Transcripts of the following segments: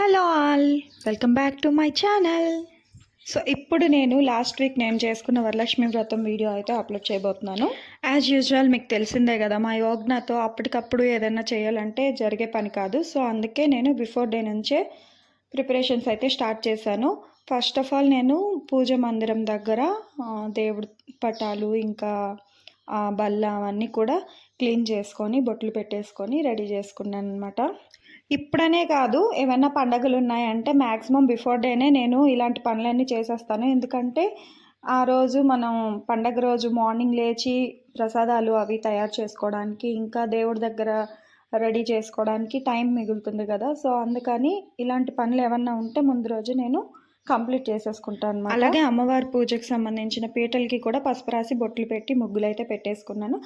Hello all welcome back to my channel. So ఇప్పుడు నేను last week నేను చేసుకున్న వరలక్ష్మి వ్రతం వీడియో అయితే అప్లోడ్ చేయబోతున్నాను. యాజ్ యూజువల్ మీకు తెలిసిందే కదా మా యోగ్నాతో అప్పటికప్పుడు ఏదైనా చేయాలంటే జరిగే పని కాదు. సో అందుకే నేను బిఫోర్ డే నుంచే ప్రిపరేషన్స్ అయితే స్టార్ట్ చేశాను. ఫస్ట్ ఆఫ్ ఆల్ నేను పూజ మందిరం దగ్గర దేవుడి పటాలు ఇంకా బల్ల అవన్నీ కూడా క్లీన్ చేసుకొని బొట్లు పెట్టేసుకొని రెడీ చేసుకున్నాను అనమాట ఇప్పుడనే కాదు ఏమైనా పండగలు ఉన్నాయంటే మ్యాక్సిమం బిఫోర్ డేనే నేను ఇలాంటి పనులన్నీ చేసేస్తాను. ఎందుకంటే ఆ రోజు మనం పండగ రోజు మార్నింగ్ లేచి ప్రసాదాలు అవి తయారు చేసుకోవడానికి ఇంకా దేవుడి దగ్గర రెడీ చేసుకోవడానికి టైం మిగులుతుంది కదా. సో అందుకని ఇలాంటి పనులు ఏమన్నా ఉంటే ముందు రోజు నేను కంప్లీట్ చేసేసుకుంటాను అనమాట అలాగే అమ్మవారి పూజకు సంబంధించిన పీటలకి కూడా పసుపు రాసి బొట్లు పెట్టి ముగ్గులు అయితే పెట్టేసుకున్నాను.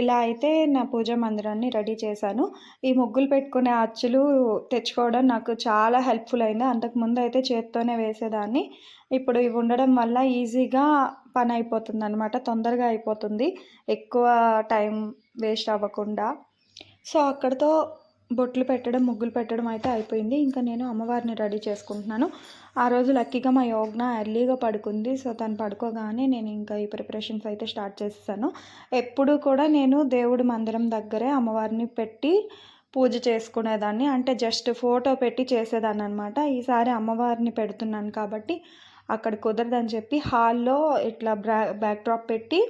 ఇలా అయితే నా పూజా మందిరాన్ని రెడీ చేశాను. ఈ ముగ్గులు పెట్టుకునే అచ్చులు తెచ్చుకోవడం నాకు చాలా హెల్ప్ఫుల్ అయింది. అంతకుముందు అయితే చేత్తోనే వేసేదాన్ని. ఇప్పుడు ఇవి ఉండడం వల్ల ఈజీగా పని అయిపోతుంది అనమాట తొందరగా అయిపోతుంది. ఎక్కువ టైం వేస్ట్ అవ్వకుండా. సో అక్కడితో బొట్లు పెట్టడం ముగ్గులు పెట్టడం అయితే అయిపోయింది. ఇంకా నేను అమ్మవారిని రెడీ చేసుకుంటున్నాను. ఆ రోజు లక్కీగా మా యోగ్న ఎర్లీగా పడుకుంది. సో తను పడుకోగానే నేను ఇంకా ఈ ప్రిపరేషన్స్ అయితే స్టార్ట్ చేసేసాను. ఎప్పుడు కూడా నేను దేవుడి మందిరం దగ్గరే అమ్మవారిని పెట్టి పూజ చేసుకునేదాన్ని. అంటే జస్ట్ ఫోటో పెట్టి చేసేదాన్ని అనమాట ఈసారి అమ్మవారిని పెడుతున్నాను కాబట్టి అక్కడ కుదరదని చెప్పి హాల్లో ఇట్లా బ్రా బ్యాక్ డ్రాప్ పెట్టి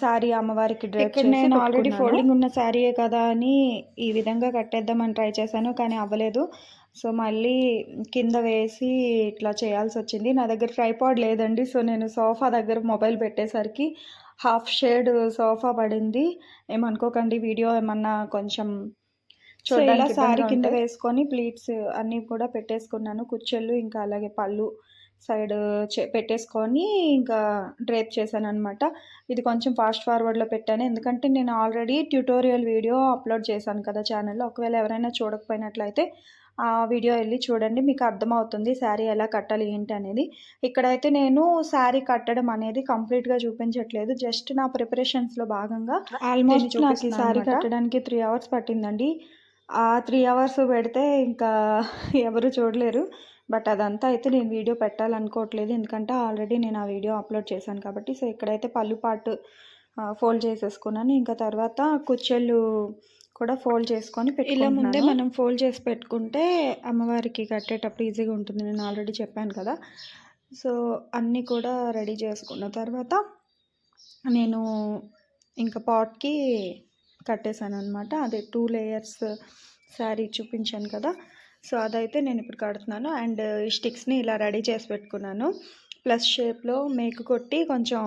శారీ అమ్మవారికి డ్రెస్ ఇక్కడ నేను ఆల్రెడీ. ఫోల్డింగ్ ఉన్న శారీయే కదా అని ఈ విధంగా కట్టేద్దామని ట్రై చేశాను కానీ అవ్వలేదు. సో మళ్ళీ కింద వేసి ఇట్లా చేయాల్సి వచ్చింది. నా దగ్గర ట్రైపాడ్ లేదండి. సో నేను సోఫా దగ్గర మొబైల్ పెట్టేసరికి హాఫ్ షేడ్ సోఫా పడింది. ఏమనుకోకండి వీడియో ఏమన్నా కొంచెం సో ఇలా చూడడానికి శారీ ఇబ్బందిగా కింద. వేసుకొని ప్లీట్స్ అన్నీ కూడా పెట్టేసుకున్నాను. కుచ్చెళ్ళు ఇంకా అలాగే పళ్ళు సైడ్ చే- పెట్టేసుకొని ఇంకా డ్రేప్ చేశాను అనమాట ఇది కొంచెం ఫాస్ట్ ఫార్వర్డ్లో పెట్టాను. ఎందుకంటే నేను ఆల్రెడీ ట్యూటోరియల్ వీడియో అప్లోడ్ చేశాను కదా ఛానల్లో. ఒకవేళ ఎవరైనా చూడకపోయినట్లయితే ఆ వీడియో వెళ్ళి చూడండి మీకు అర్థమవుతుంది శారీ ఎలా కట్టాలి ఏంటి అనేది. ఇక్కడైతే నేను శారీ కట్టడం అనేది కంప్లీట్గా చూపించట్లేదు. జస్ట్ నా ప్రిపరేషన్స్లో భాగంగా ఆల్మోస్ట్ నాకు ఈ శారీ కట్టడానికి త్రీ అవర్స్ పట్టిందండి. ఆ త్రీ అవర్స్ పెడితే ఇంకా ఎవరు చూడలేరు. బట్ అదంతా అయితే నేను వీడియో పెట్టాలనుకోవట్లేదు. ఎందుకంటే ఆల్రెడీ నేను ఆ వీడియో అప్లోడ్ చేశాను కాబట్టి సో ఇక్కడైతే పళ్ళు పాటు ఫోల్డ్ చేసేసుకున్నాను. ఇంకా తర్వాత కుచ్చెళ్ళు కూడా ఫోల్డ్ చేసుకొని ఇలా ముందే. మనం ఫోల్డ్ చేసి పెట్టుకుంటే అమ్మవారికి కట్టేటప్పుడు ఈజీగా ఉంటుంది. నేను ఆల్రెడీ చెప్పాను కదా. సో అన్నీ కూడా రెడీ చేసుకున్న తర్వాత నేను ఇంకా పాట్కి కట్టేశాను అనమాట అదే టూ లేయర్స్ శారీ చూపించాను కదా. సో అదైతే నేను ఇప్పుడు కడుతున్నాను. అండ్ ఈ స్టిక్స్ని ఇలా రెడీ చేసి పెట్టుకున్నాను. ప్లస్ షేప్లో మేకు కొట్టి కొంచెం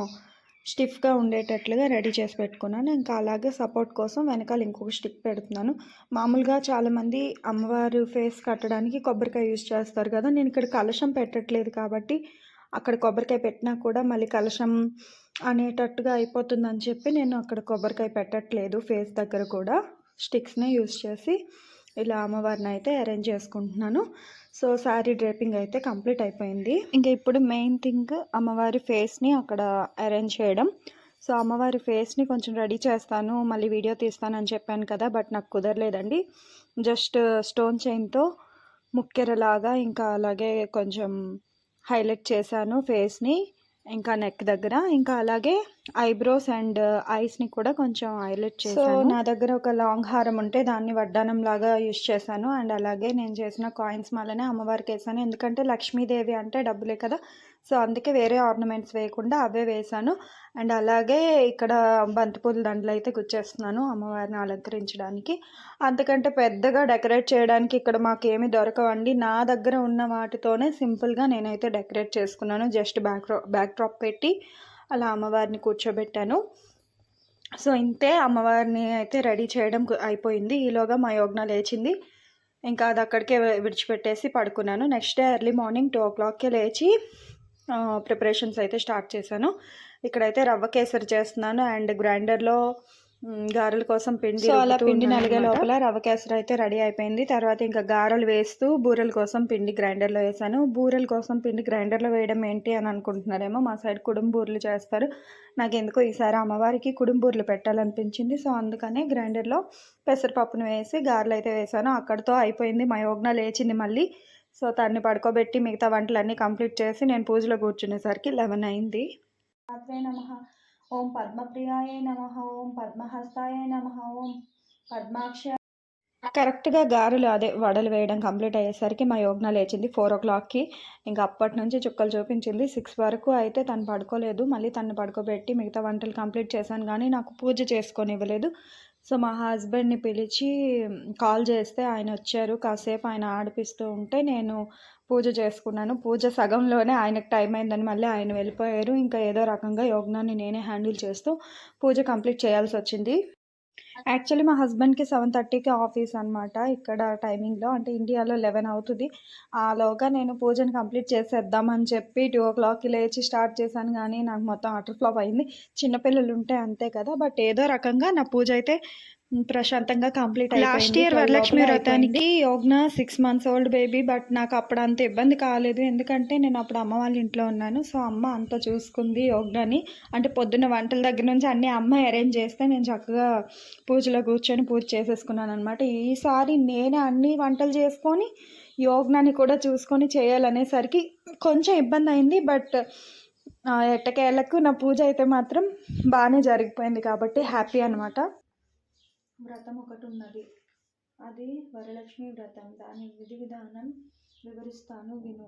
స్టిఫ్గా ఉండేటట్లుగా రెడీ చేసి పెట్టుకున్నాను. ఇంకా అలాగే సపోర్ట్ కోసం వెనకాల ఇంకొక స్టిక్ పెడుతున్నాను. మామూలుగా చాలామంది అమ్మవారు ఫేస్ కట్టడానికి కొబ్బరికాయ యూజ్ చేస్తారు కదా! నేను ఇక్కడ కలశం పెట్టట్లేదు కాబట్టి అక్కడ కొబ్బరికాయ పెట్టినా కూడా మళ్ళీ కలశం అనేటట్టుగా అయిపోతుందని చెప్పి నేను అక్కడ కొబ్బరికాయ పెట్టట్లేదు ఫేస్ దగ్గర కూడా. స్టిక్స్నే యూజ్ చేసి ఇలా అమ్మవారిని అయితే అరేంజ్ చేసుకుంటున్నాను. సో శారీ డ్రేపింగ్ అయితే కంప్లీట్ అయిపోయింది. ఇంకా ఇప్పుడు మెయిన్ థింగ్ అమ్మవారి ఫేస్ని అక్కడ అరేంజ్ చేయడం. సో అమ్మవారి ఫేస్ని కొంచెం రెడీ చేస్తాను. మళ్ళీ వీడియో తీస్తానని చెప్పాను కదా బట్ నాకు కుదరలేదండి. జస్ట్ స్టోన్ చైన్తో ముక్కెరలాగా ఇంకా అలాగే కొంచెం హైలైట్ చేశాను ఫేస్ని ఇంకా నెక్ దగ్గర. ఇంకా అలాగే ఐబ్రోస్ అండ్ ఐస్ని కూడా కొంచెం హైలైట్ చేశాను. నా దగ్గర ఒక లాంగ్ హారం ఉంటే దాన్ని వడ్డానం లాగా యూస్ చేశాను. అండ్ అలాగే నేను చేసిన కాయిన్స్ మాలనే అమ్మవారికి వేసాను. ఎందుకంటే లక్ష్మీదేవి అంటే డబ్బులే కదా. సో అందుకే వేరే ఆర్నమెంట్స్ వేయకుండా అవే వేశాను. అండ్ అలాగే ఇక్కడ బంతిపూల దండలు అయితే గుచ్చేస్తున్నాను అమ్మవారిని అలంకరించడానికి. అంతకంటే పెద్దగా డెకరేట్ చేయడానికి ఇక్కడ మాకు దొరకవండి. నా దగ్గర ఉన్న వాటితోనే సింపుల్గా నేనైతే డెకరేట్ చేసుకున్నాను. జస్ట్ బ్యాక్ బ్యాక్ డ్రాప్ పెట్టి అలా అమ్మవారిని కూర్చోబెట్టాను. సో ఇంతే అమ్మవారిని అయితే రెడీ చేయడం అయిపోయింది. ఈలోగా మా యోగ్న లేచింది. ఇంకా అది అక్కడికే విడిచిపెట్టేసి పడుకున్నాను. Next day early morning two ఓ క్లాక్కే లేచి ప్రిపరేషన్స్ అయితే స్టార్ట్ చేశాను. ఇక్కడైతే రవ్వ కేసరి చేస్తున్నాను అండ్ గ్రైండర్లో గారెల కోసం పిండి సో అలా పిండి నలిగే. లోపల రవ్వ కేసరి అయితే రెడీ అయిపోయింది. తర్వాత ఇంకా గారెలు వేస్తూ బూరెల కోసం పిండి గ్రైండర్లో వేసాను బూరెల కోసం పిండి గ్రైండర్లో వేయడం ఏంటి అని అనుకుంటున్నారేమో మా సైడ్ కుడుం బూరెలు చేస్తారు. నాకు ఎందుకో ఈసారి అమ్మవారికి కుడుం బూరెలు పెట్టాలనిపించింది. సో అందుకనే గ్రైండర్లో పెసరపప్పును వేసి గారెలు అయితే వేసాను అక్కడితో అయిపోయింది. మా యోగ్న లేచింది మళ్ళీ. సో తన్ని పడుకోబెట్టి మిగతా వంటలన్నీ కంప్లీట్ చేసి నేను పూజలో కూర్చునేసరికి లెవెన్ అయింది. మాత్రే నమ. ఓం పద్మప్రియాయ నమ. ఓం పద్మహస్తాయ నమ. ఓం పద్మాక్ష కరెక్ట్గా గారెలు అదే వడలు వేయడం కంప్లీట్ అయ్యేసరికి మా యోగ్న లేచింది ఫోర్ ఓ క్లాక్కి. ఇంకా అప్పటి నుంచి చుక్కలు చూపించింది. సిక్స్ వరకు అయితే తను పడుకోలేదు. మళ్ళీ తను పడుకోబెట్టి మిగతా వంటలు కంప్లీట్ చేశాను కానీ నాకు పూజ చేసుకొని ఇవ్వలేదు. సో మా హస్బెండ్ని పిలిచి కాల్ చేస్తే ఆయన వచ్చారు. కాసేపు ఆయన ఆడిపిస్తూ ఉంటే నేను పూజ చేసుకున్నాను. పూజ సగంలోనే ఆయనకు టైం అయిందని మళ్ళీ ఆయన వెళ్ళిపోయారు. ఇంకా ఏదో రకంగా యోగ్నాన్ని నేనే హ్యాండిల్ చేస్తూ పూజ కంప్లీట్ చేయాల్సి వచ్చింది. యాక్చువల్లీ మా హస్బెండ్కి సెవెన్ థర్టీకి ఆఫీస్ అనమాట ఇక్కడ టైమింగ్లో అంటే ఇండియాలో లెవెన్ అవుతుంది. ఆలోగా నేను పూజను కంప్లీట్ చేసేద్దామని చెప్పి టూ ఓ క్లాక్కి లేచి స్టార్ట్ చేశాను కానీ నాకు మొత్తం అటర్ ఫ్లాప్ అయింది. చిన్నపిల్లలు ఉంటే అంతే కదా. బట్ ఏదో రకంగా నా పూజ అయితే ప్రశాంతంగా కంప్లీట్ లాస్ట్ ఇయర్ వరలక్ష్మి వ్రతానికి Yogna six months old baby but నాకు అప్పుడు అంత ఇబ్బంది కాలేదు. ఎందుకంటే నేను అప్పుడు అమ్మ వాళ్ళ ఇంట్లో ఉన్నాను. సో అమ్మ అంతా చూసుకుంది యోగ్నాని. అంటే పొద్దున్న వంటల దగ్గర నుంచి అన్నీ అమ్మ అరేంజ్ చేస్తే నేను చక్కగా పూజలో కూర్చొని పూజ చేసేసుకున్నాను అనమాట ఈసారి నేనే అన్ని వంటలు చేసుకొని యోగ్నాని కూడా చూసుకొని చేయాలనేసరికి కొంచెం ఇబ్బంది అయింది. బట్ ఎట్టకేళ్ళకు నా పూజ అయితే మాత్రం బాగానే జరిగిపోయింది కాబట్టి హ్యాపీ అనమాట వ్రతం ఒకటి ఉన్నది అది వరలక్ష్మి వ్రతం. దాని విధి విధానం వివరిస్తాను విను.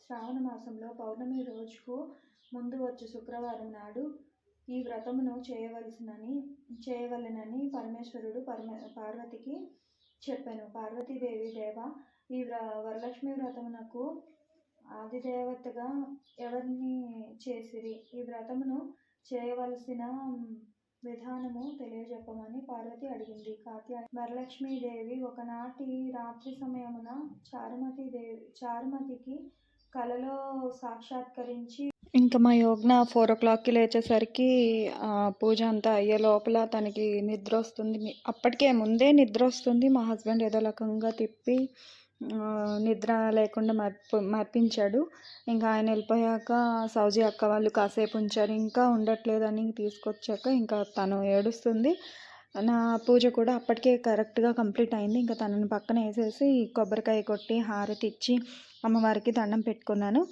శ్రావణ మాసంలో పౌర్ణమి రోజుకు ముందు వచ్చే శుక్రవారం నాడు ఈ వ్రతమును చేయవలసినని చేయవలెనని పరమేశ్వరుడు పరమ పార్వతికి చెప్పాను. పార్వతీదేవి దేవ ఈ వ్ర వరలక్ష్మి వ్రతమునకు ఆదిదేవతగా ఎవరిని చేసిరి? ఈ వ్రతమును చేయవలసిన విధానము తెలియజెప్పమని పార్వతి అడిగింది. కాత్యాయని వరలక్ష్మీదేవి ఒకనాటి రాత్రి సమయమున చారుమతి దేవి చారుమతికి కలలో సాక్షాత్కరించి ఇంకా మా యోగ్న ఫోర్ ఓ క్లాక్కి లేచేసరికి పూజ అంతా అయ్యే లోపల తనకి నిద్ర వస్తుంది. అప్పటికే ముందే నిద్ర వస్తుంది. మా హస్బెండ్ ఏదో రకంగా తిప్పి నిద్ర లేకుండా మర్ప మర్పించాడు. ఇంకా ఆయన వెళ్ళిపోయాక సౌజీ అక్క వాళ్ళు కాసేపు ఉంచారు. ఇంకా ఉండట్లేదని తీసుకొచ్చాక ఇంకా తను ఏడుస్తుంది. నా పూజ కూడా అప్పటికే కరెక్ట్గా కంప్లీట్ అయింది. ఇంకా తనని పక్కన వేసేసి కొబ్బరికాయ కొట్టి హారతి ఇచ్చి అమ్మవారికి దండం పెట్టుకున్నాను.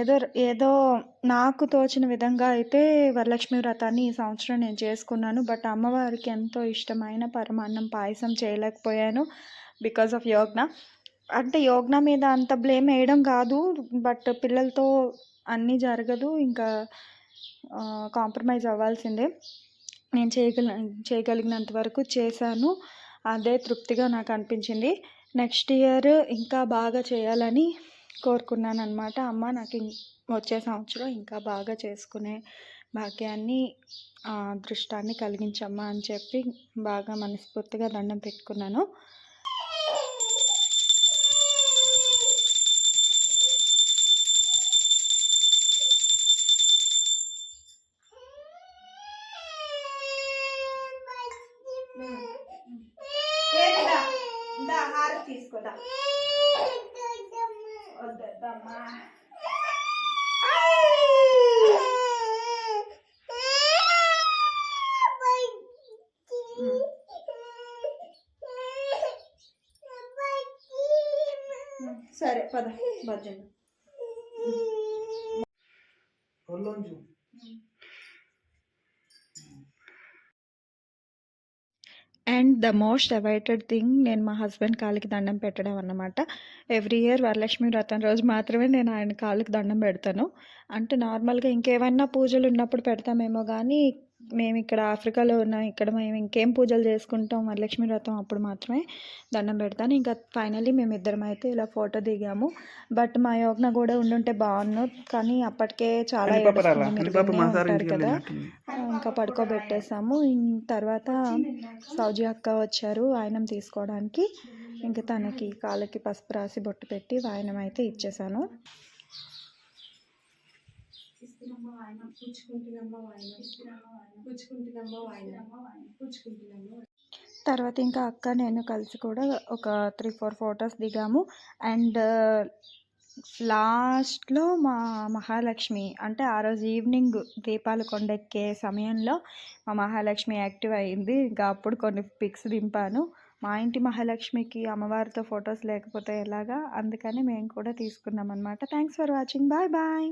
ఏదో ఏదో నాకు తోచిన విధంగా అయితే వరలక్ష్మి వ్రతాన్ని ఈ సంవత్సరం నేను చేసుకున్నాను. బట్ అమ్మవారికి ఎంతో ఇష్టమైన పరమాన్నం పాయసం చేయలేకపోయాను. బికాస్ ఆఫ్ యోగ్న అంటే యోగ్న మీద అంత బ్లేమ్ వేయడం కాదు బట్ పిల్లలతో అన్నీ జరగదు ఇంకా కాంప్రమైజ్ అవ్వాల్సిందే. నేను చేయగల చేయగలిగినంత వరకు చేశాను. అదే తృప్తిగా నాకు అనిపించింది. నెక్స్ట్ ఇయర్ ఇంకా బాగా చేయాలని కోరుకున్నాను అనమాట అమ్మ నాకు వచ్చే సంవత్సరం ఇంకా బాగా చేసుకునే భాగ్యాన్ని ఆ, అదృష్టాన్ని కలిగించమ్మా అని చెప్పి బాగా మనస్ఫూర్తిగా దండం పెట్టుకున్నాను. వద్దమ్మా సరే పద భజన. ద మోస్ట్ అవైటెడ్ థింగ్ నేను మా హస్బెండ్ కాలికి దండం పెట్టడం అన్నమాట. ఎవ్రీ ఇయర్ వరలక్ష్మి వ్రతం రోజు మాత్రమే నేను ఆయన కాళ్ళకి దండం పెడతాను. అంటే నార్మల్గా ఇంకేమైనా పూజలు ఉన్నప్పుడు పెడతామేమో కానీ మేము ఇక్కడ ఆఫ్రికాలో ఉన్నాం. ఇక్కడ మేము ఇంకేం పూజలు చేసుకుంటాం? వరలక్ష్మి వ్రతం అప్పుడు మాత్రమే దండం పెడతాను. ఇంకా ఫైనల్లీ మేము ఇద్దరం అయితే ఇలా ఫోటో దిగాము. బట్ మా యోగ్న కూడా ఉండుంటే బాగున్నాను కానీ అప్పటికే చాలా ఉంటారు కదా. ఇంకా పడుకోబెట్టేసాము తర్వాత సౌజీ అక్క వచ్చారు వాయనం తీసుకోవడానికి. ఇంకా తనకి కాళ్ళకి పసుపు రాసి బొట్టు పెట్టి వాయనం అయితే ఇచ్చేసాను ఇస్తిరమ్మ ఇస్తిరమ్మ తర్వాత ఇంకా అక్క నేను కలిసి కూడా ఒక త్రీ ఫోర్ ఫొటోస్ దిగాము. అండ్ లాస్ట్లో మా మహాలక్ష్మి అంటే ఆ రోజు ఈవినింగ్ దీపాలు కొండెక్కే సమయంలో మా మహాలక్ష్మి యాక్టివ్ అయింది. ఇంకా అప్పుడు కొన్ని పిక్స్ దింపాను. మా ఇంటి మహాలక్ష్మికి అమ్మవారితో ఫొటోస్ లేకపోతే ఎలాగా? అందుకని మేము కూడా తీసుకున్నాం అనమాట thanks for watching bye bye